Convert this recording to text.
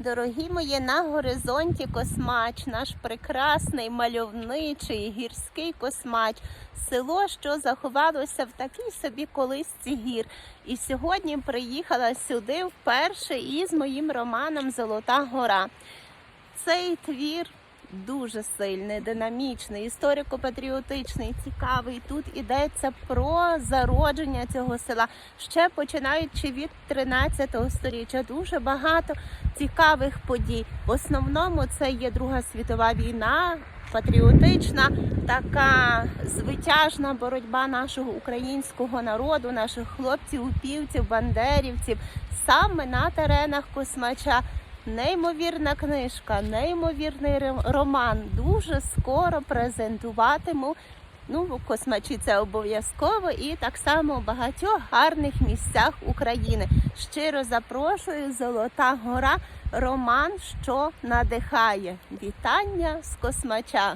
Дорогі мої, на горизонті космач, наш прекрасний мальовничий гірський космач, село, що заховалося в такій собі колисці гір. І сьогодні приїхала сюди вперше із моїм романом Золота гора. Цей твір дуже сильний, динамічний, історико-патріотичний, цікавий. Тут ідеться про зародження цього села, ще починаючи від 13 століття. Дуже багато цікавих подій. В основному це є Друга світова війна. Патріотична така звитяжна боротьба нашого українського народу, наших хлопців, упівців, бандерівців саме на теренах космача. Неймовірна книжка, неймовірний роман. Дуже скоро презентуватиму. Ну, космачі це обов'язково і так само в багатьох гарних місцях України. Щиро запрошую Золота гора, роман, що надихає. Вітання з космача.